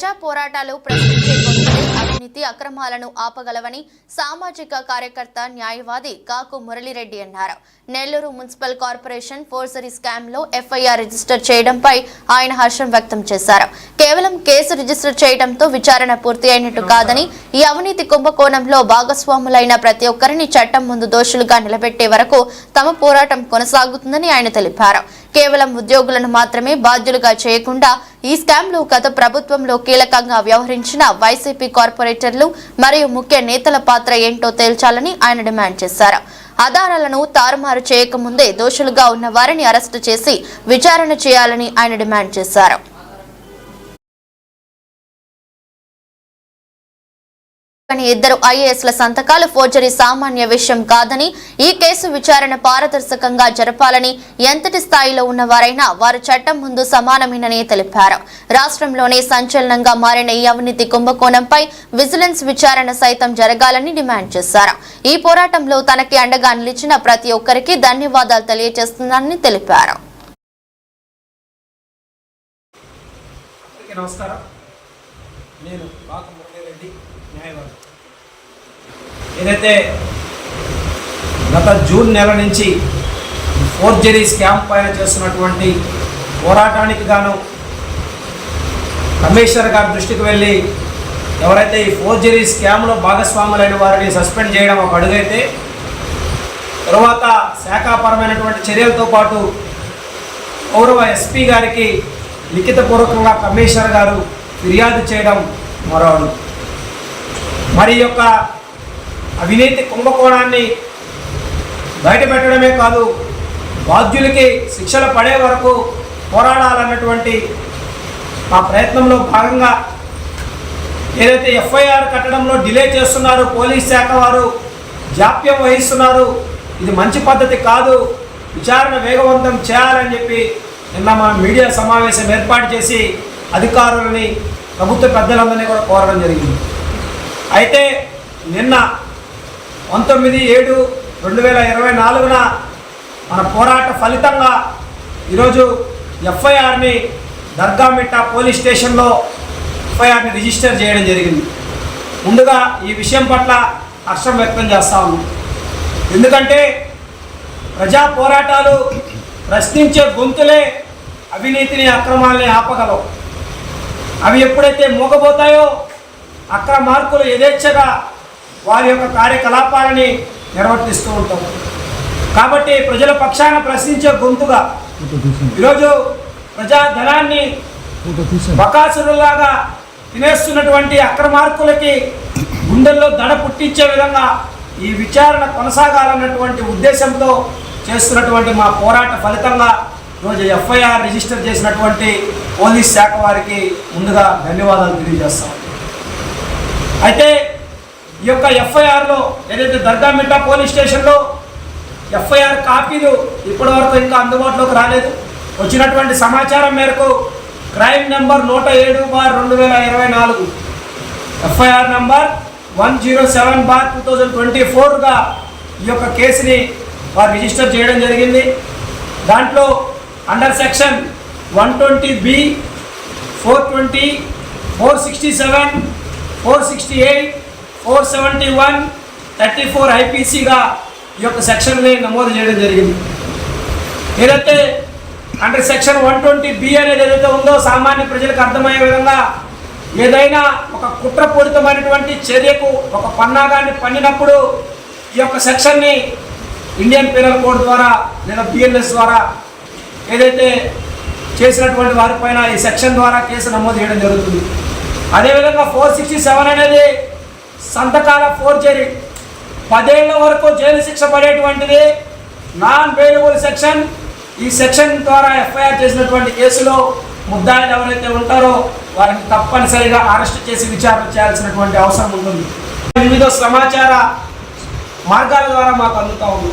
ప్రజా పోరాటాలు ప్రశ్నించే గొంతులే అవినీతి అక్రమాలను ఆపగలవని సామాజిక కార్యకర్త న్యాయవాది కాకు మురళీరెడ్డి అన్నారు. నెల్లూరు మున్సిపల్ కార్పొరేషన్ ఫోర్సరీ స్కామ్లో ఎఫ్ఐఆర్ రిజిస్టర్ చేయడంపై ఆయన హర్షం వ్యక్తం చేశారు. కేవలం కేసు రిజిస్టర్ చేయడంతో విచారణ పూర్తి అయినట్టు కాదని ఈ అవినీతి కుంభకోణంలో భాగస్వాములైన ప్రతి ఒక్కరిని చట్టం ముందు దోషులుగా నిలబెట్టే వరకు తమ పోరాటం కొనసాగుతుందని ఆయన తెలిపారు. కేవలం ఉద్యోగులను మాత్రమే బాధ్యులుగా చేయకుండా ఈ స్కామ్లో గత ప్రభుత్వంలో కీలకంగా వ్యవహరించిన వైసీపీ కార్పొరేటర్లు మరియు ముఖ్య నేతల పాత్ర ఏంటో తేల్చాలని ఆయన డిమాండ్ చేశారు. ఆధారాలను తారుమారు చేయకముందే దోషులుగా ఉన్న వారిని అరెస్టు చేసి విచారణ చేయాలని ఆయన డిమాండ్ చేశారు. కానీ ఇద్దరు ఐఏఎస్ల సంతకాలు ఫోర్జరీ సామాన్య విషయం కాదని ఈ కేసు విచారణ పారదర్శకంగా జరపాలని ఎంతటి స్థాయిలో ఉన్నవారైనా వారు చట్టం ముందు సమానమేనని తెలిపారు. రాష్ట్రంలోనే సంచలనంగా మారిన ఈ అవినీతి కుంభకోణంపై విజిలెన్స్ విచారణ సైతం జరగాలని డిమాండ్ చేశారు. ఈ పోరాటంలో తనకి అండగా నిలిచిన ప్రతి ఒక్కరికి ధన్యవాదాలు తెలియజేస్తున్నానని తెలిపారు. నమస్కారం. నేను రెడ్డి న్యాయవాది ఏదైతే గత జూన్ నెల నుంచి ఫోర్జరీ స్కామ్ పైన చేస్తున్నటువంటి పోరాటానికి గాను కమిషనర్ గారి దృష్టికి వెళ్ళి ఎవరైతే ఈ ఫోర్జరీ స్కామ్లో భాగస్వాములైన వారిని సస్పెండ్ చేయడం ఒక అడుగైతే తర్వాత శాఖాపరమైనటువంటి చర్యలతో పాటు గౌరవ ఎస్పీ గారికి లిఖితపూర్వకంగా కమిషనర్ గారు ఫిర్యాదు చేయడం మరో అడుగు. మరి యొక్క అవినీతి కుంభకోణాన్ని బయటపెట్టడమే కాదు బాధ్యులకి శిక్షలు పడే వరకు పోరాడాలన్నటువంటి మా ప్రయత్నంలో భాగంగా ఏదైతే ఎఫ్ఐఆర్ కట్టడంలో డిలే చేస్తున్నారు పోలీస్ శాఖ వారు జాప్యం వహిస్తున్నారు ఇది మంచి పద్ధతి కాదు విచారణ వేగవంతం చేయాలని చెప్పి నిన్న మా మీడియా సమావేశం ఏర్పాటు చేసి అధికారులని ప్రభుత్వ పెద్దలందరినీ కూడా కోరడం జరిగింది. అయితే నిన్న పంతొమ్మిది ఏడు రెండు వేల ఇరవై నాలుగున మన పోరాట ఫలితంగా ఈరోజు ఎఫ్ఐఆర్ని దర్గామిట్ట పోలీస్ స్టేషన్లో ఎఫ్ఐఆర్ని రిజిస్టర్ చేయడం జరిగింది. ముందుగా ఈ విషయం పట్ల హర్షం వ్యక్తం చేస్తా ఎందుకంటే ప్రజా పోరాటాలు ప్రశ్నించే గొంతులే అవినీతిని అక్రమాల్ని ఆపగలవు. అవి ఎప్పుడైతే మూగబోతాయో అక్రమార్కులు యథేచ్ఛగా వారి యొక్క కార్యకలాపాలని నిర్వర్తిస్తూ ఉంటారు కాబట్టి ప్రజల పక్షాన ప్రశ్నించే గొంతుగా ఈరోజు ప్రజా ధనాన్ని బకాసురులాగా తినేస్తున్నటువంటి అక్రమార్కులకి గుండెల్లో దడ పుట్టించే విధంగా ఈ విచారణ కొనసాగాలన్నటువంటి ఉద్దేశంతో చేస్తున్నటువంటి మా పోరాట ఫలితంగా ఈరోజు ఎఫ్ఐఆర్ రిజిస్టర్ చేసినటువంటి పోలీస్ శాఖ వారికి ముందుగా ధన్యవాదాలు తెలియజేస్తాం. అయితే ఈ యొక్క ఎఫ్ఐఆర్లో ఏదైతే దర్గామిట్ట పోలీస్ స్టేషన్లో ఎఫ్ఐఆర్ కాపీలు ఇప్పటివరకు ఇంకా అందుబాటులోకి రాలేదు. వచ్చినటువంటి సమాచారం మేరకు క్రైమ్ నెంబర్ నూట ఏడు బార్ రెండు వేల ఇరవై నాలుగు. FIR number one zero seven bar two thousand twenty ఫోర్గా ఈ యొక్క కేసుని వారు రిజిస్టర్ చేయడం జరిగింది. దాంట్లో under section one twenty B four twenty four sixty seven four sixty eight four seventy one thirty four ఐపీసీగా ఈ యొక్క సెక్షన్ని నమోదు చేయడం జరిగింది. ఏదైతే under section one twenty B అనేది ఏదైతే ఉందో సామాన్య ప్రజలకు అర్థమయ్యే విధంగా ఏదైనా ఒక కుట్రపూరితమైనటువంటి చర్యకు ఒక పన్నాగాన్ని పన్నినప్పుడు ఈ యొక్క సెక్షన్ని ఇండియన్ పీనల్ కోడ్ ద్వారా లేదా బిఎన్ఎస్ ద్వారా ఏదైతే చేసినటువంటి వారిపైన ఈ సెక్షన్ ద్వారా కేసు నమోదు చేయడం జరుగుతుంది. అదేవిధంగా ఫోర్ సిక్స్టీ సెవెన్ అనేది సంతకాల ఫోర్జరీ. పదేళ్ళ వరకు జైలు శిక్ష పడేటువంటిది నాన్ బెయిలబుల్ సెక్షన్. ఈ సెక్షన్ ద్వారా ఎఫ్ఐఆర్ చేసినటువంటి కేసులో ముద్దాయిలు ఎవరైతే ఉంటారో వారిని తప్పనిసరిగా అరెస్ట్ చేసి విచారణ చేయాల్సినటువంటి అవసరం ఉంటుంది. వివిధ సమాచార మార్గాల ద్వారా మాకు అందుతూ ఉంది